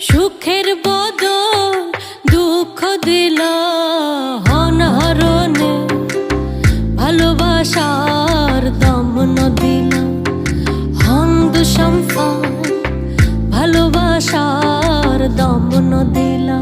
সুখের বদল দুঃখ দিল হনহরণে ভালোবাসার দমন দিল হন্দ সম্পদ। ভালোবাসার দম দিলা